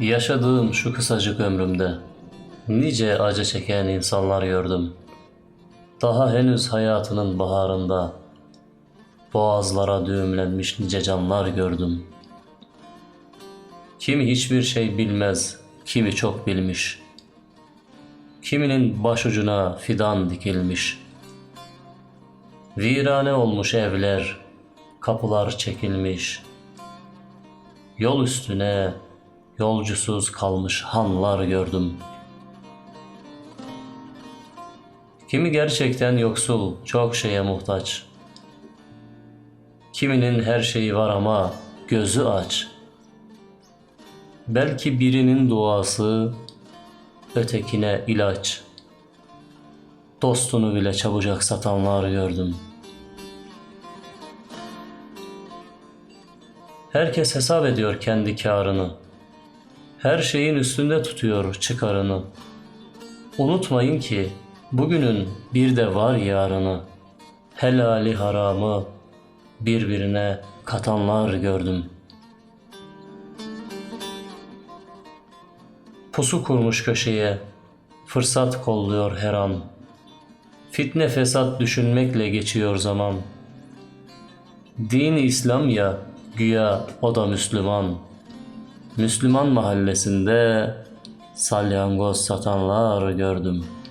Yaşadığım şu kısacık ömrümde nice acı çeken insanlar gördüm. Daha henüz hayatının baharında boğazlara düğümlenmiş nice canlar gördüm. Kimi hiçbir şey bilmez, kimi çok bilmiş. Kiminin başucuna fidan dikilmiş. Virane olmuş evler, kapılar çekilmiş. Yol üstüne yolcusuz kalmış hanlar gördüm. Kimi gerçekten yoksul, çok şeye muhtaç. Kiminin her şeyi var ama gözü aç. Belki birinin duası ötekine ilaç. Dostunu bile çabucak satanlar gördüm. Herkes hesap ediyor kendi karını. Her şeyin üstünde tutuyor çıkarını. Unutmayın ki bugünün bir de var yarını. Helali haramı birbirine katanlar gördüm. Pusu kurmuş köşeye, fırsat kolluyor her an. Fitne fesat düşünmekle geçiyor zaman. Din İslam ya, güya o da Müslüman. Müslüman mahallesinde salyangoz satanlar gördüm.''